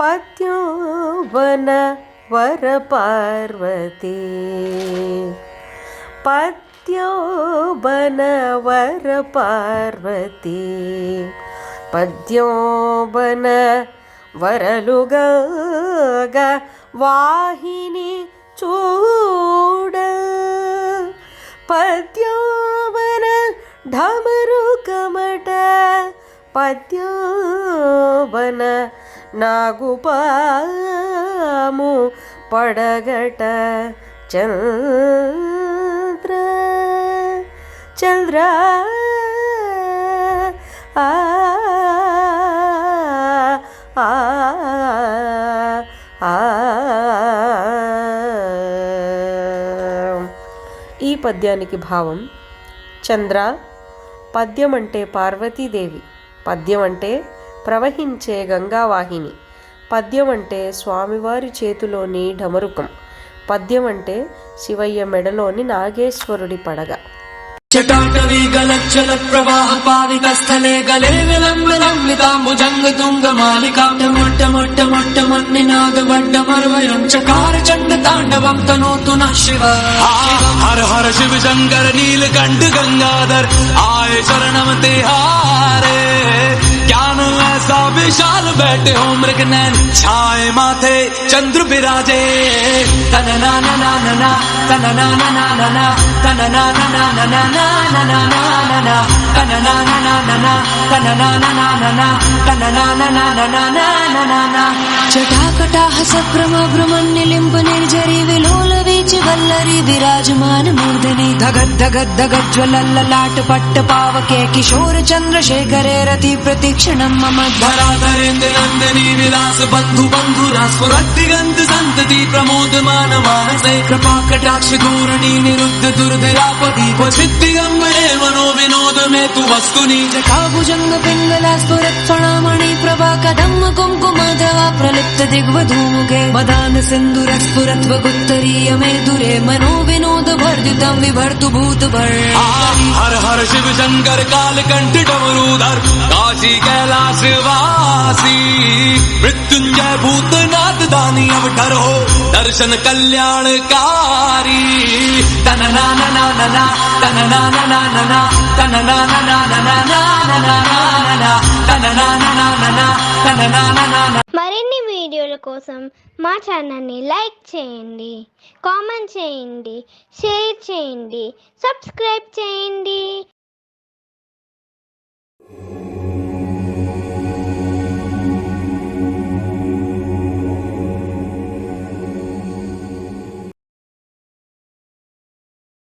पत्युवन वर पार्वती पत्युबन वर वरपार्वती పద్యోబన వరలుగా వాహిని చూడ. పద్యోబన ఢమరు కమట పద్యోవన నాగుపాము పడగట చంద్ర. చంద్ర ఈ పద్యానికి భావం చంద్ర పద్యం అంటే పార్వతీదేవి పద్యం అంటే ప్రవహించే గంగావాహిని పద్యం అంటే స్వామివారి చేతిలోని ఢమరుకం పద్యం అంటే శివయ్య మెడలోని నాగేశ్వరుడి పడగ. చటాటవీగలచ్చల ప్రవాహ పావికస్థలే గలే విలంబలంబితాంబుజంగ తుంగ విలం మొట్ట ताण्डवं तनोतु नः शिव। हर हर शिव शङ्कर नीलकण्ठ गंगाधर आए शरणम ते हारे ज्ञान ऐसा विशाल बैठे हो मृग नैन छाए माथे चंद्र विराजे तन ना ना ना ना ना तन ना ना ना ना ना तन ना ना ना ना ना ना ना ना ना ना ना तन ना ना ना ना ना तन ना ना ना ना ना तन ना ना ना ना ना ना ना ना ना जटाकटाह सभ्रम भ्रमण्यलिम्ब निर्जरि विलोल వల్లరి విరాజమాన మూర్ధని ధగద్ధగద్ధగజ్వలల్లలాట పట్ట పావకే కిశోర చంద్రశేఖరే రతి ప్రతిక్షణం మమ ధరాధరేంద్ర నందని విలాస బంధు బంధురా స్వరక్తి గంధ సంతతి ప్రమోదమాన మానసై. కృపా కటాక్ష ధోరణి నిరుద్ధ దుర్ధరాప मे तु वस्तुनि। स्वणामणि प्रभा कदम्ब कुङ्कुमधवा प्रलिप्त दिग्वधूमुखे मदान सिन्दुर स्फुरत् वगुत्तरीय मे दुरे मनो विनोद भर्जितं विभर्तु भूत हर हर शिव शंकर काल कंठ डमरूधर काशी कैलाश वासी। मृत्युंजय भूतनाथ दानी अवठर हो। దర్శన కళ్యాణకారి తన నాన తన నాన తన నాన తన నాన తన నాన మరిన్ని వీడియోల కోసం మా ఛానల్ని లైక్ చేయండి కామెంట్ చేయండి షేర్ చేయండి సబ్స్క్రైబ్ చేయండి.